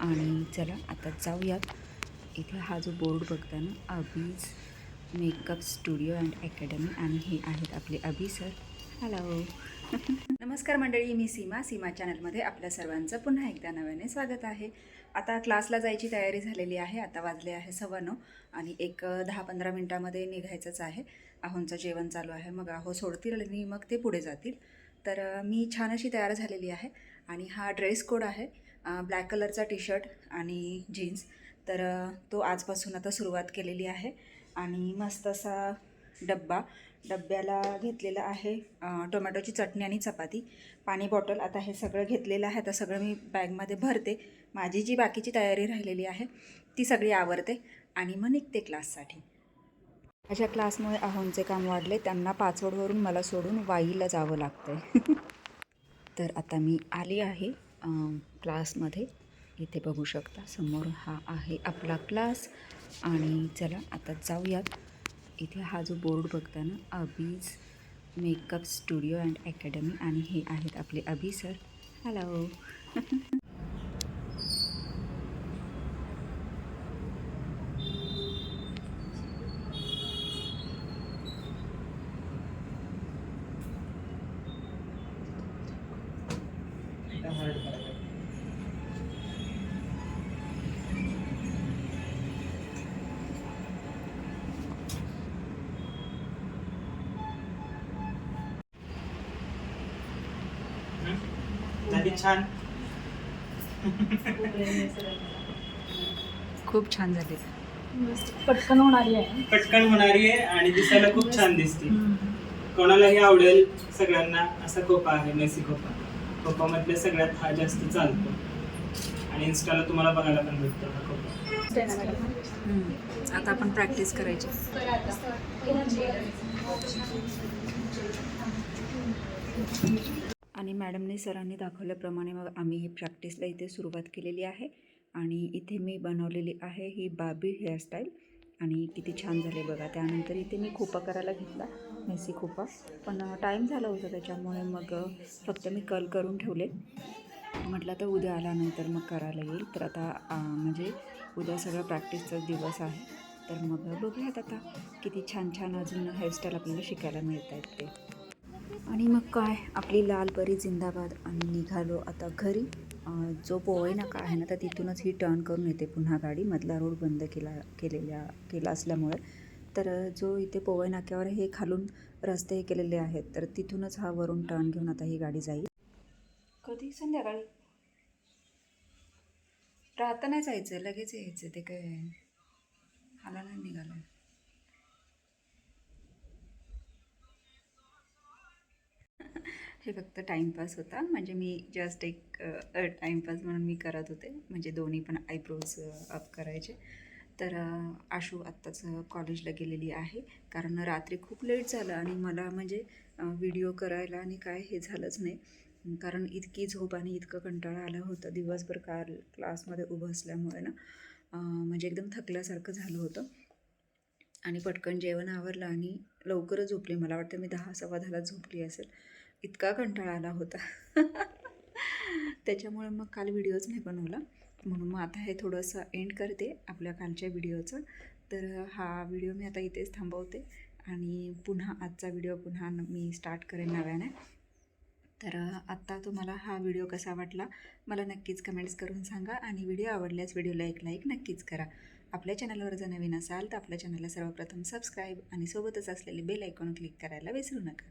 आणि चला आता जाऊयात. इथे हा जो बोर्ड बघता ना Abeej makeup studio and academy आणि हे आहेत आपले अभी सर हॅलो नमस्कार मंडळी मी सीमा सीमा चॅनलमध्ये आपल्या सर्वांचं पुन्हा एकदा नव्याने स्वागत आहे. आता क्लासला जायची तयारी झालेली आहे आता वाजले आहे सव्वा नऊ आणि एक दहा पंधरा मिनटामध्ये निघायचंच आहे. आहोंचं जेवण चालू आहे मग आहो सोडतील आणि मग ते पुढे जातील. तर मी छान अशी तयार झालेली आहे आणि हा ड्रेस कोड आहे. ब्लॅक कलरचा टी शर्ट आणि जीन्स. तर तो आजपासून आता सुरुवात केलेली आहे आणि मस्त असा डब्बा. डब्याला घेतलेला आहे टोमॅटोची चटणी आणि चपाती. पाणी बॉटल आता हे सगळं घेतलेलं आहे. आता सगळं मी बॅगमध्ये भरते. माझी जी बाकीची तयारी राहिलेली आहे ती सगळी आवरते आणि मग निघते क्लाससाठी. माझ्या क्लासमुळे अहोंचे काम वाढले. त्यांना पाचवडवरून मला सोडून वाईला जावं लागतं तर आता मी आली आहे. क्लासमध्ये इथे बघू शकता. समोर हा आहे आपला क्लास. आणि चला आता जाऊयात. इथे हा जो बोर्ड बघता ना Abeej makeup studio and academy. आणि हे आहेत आपले अबी सर. हॅलो झाली. छान. खूप छान झाले. पटकन होणारी आहे. पटकन होणारी आहे आणि दिसायला खूप छान दिसते. कोणालाही आवडेल सगळ्यांना असा खोपा आहे मेसी खोपा खोपामधले सगळ्यात हा जास्त चालतो. आणि इन्स्टाला तुम्हाला बघायला पण भेटतो हा खोपा आता आपण प्रॅक्टिस करायची. आणि मॅडमने सरांनी दाखवल्याप्रमाणे मग आम्ही ही प्रॅक्टिसला इथे सुरुवात केलेली आहे. आणि इथे मी बनवलेली आहे ही बाबी हेअरस्टाईल आणि किती छान झाले बघा. त्यानंतर इथे मी खोपा करायला घेतला मेसी खोपा. पण टाईम झाला होता त्याच्यामुळे मग फक्त मी कल करून ठेवले. म्हटलं तर उद्या आल्यानंतर मग करायला येईल. तर आता म्हणजे उद्या सगळं प्रॅक्टिसचा दिवस आहे. तर मग बघूयात आता किती छान छान अजून हेअरस्टाईल आपल्याला शिकायला मिळत आहेत ते. आणि मग काय? आपली लाल परी जिंदाबाद. आणि निघालो आता घरी. जो पोवई नाका आहे ना तर तिथूनच ही टर्न करून येते पुन्हा गाडी. मधला रोड बंद केला केलेल्या केला असल्यामुळे. तर जो इथे पोवई नाक्यावर हे खालून रस्ते हे केलेले आहेत. तर तिथूनच हा वरून टर्न घेऊन आता ही गाडी जाईल. कधी? संध्याकाळी? राहता नाही जायचं लगेच यायचं ते काय? हाला नाही निघालं. हे फक्त टाईमपास होता. म्हणजे मी जस्ट एक टाईमपास म्हणून मी करत होते. म्हणजे दोन्ही पण आयब्रोज अप करायचे. तर आशू आत्ताच कॉलेजला गेलेली आहे. कारण रात्री खूप लेट झालं आणि मला म्हणजे व्हिडिओ करायला आणि काय हे झालंच नाही. कारण इतकी झोप आणि इतकं कंटाळा आला होता. दिवसभर काल क्लासमध्ये उभं असल्यामुळे ना म्हणजे एकदम थकल्यासारखं झालं होतं. आणि पटकन जेवण आवरलं आणि लवकरच झोपली. मला वाटतं मी दहा सव्वा दहाला झोपली असेल. इतका कंटाळा आला होता. त्याच्यामुळे मग काल व्हिडिओच नाही बनवला. म्हणून मग आता हे थोडंसं एंड करते आपल्या कालच्या व्हिडिओचं. तर हा व्हिडिओ मी आता इथेच थांबवते आणि पुन्हा आजचा व्हिडिओ पुन्हा मी स्टार्ट करेन नव्याने. तर आत्ता तुम्हाला हा व्हिडिओ कसा वाटला मला नक्कीच कमेंट्स करून सांगा आणि व्हिडिओ आवडल्यास व्हिडिओला एक लाईक नक्कीच करा. आपल्या चॅनलवर जर नवीन असाल तर आपल्या चॅनलला सर्वप्रथम सबस्क्राईब आणि सोबतच असलेले बेल आयकॉन क्लिक करायला विसरू नका.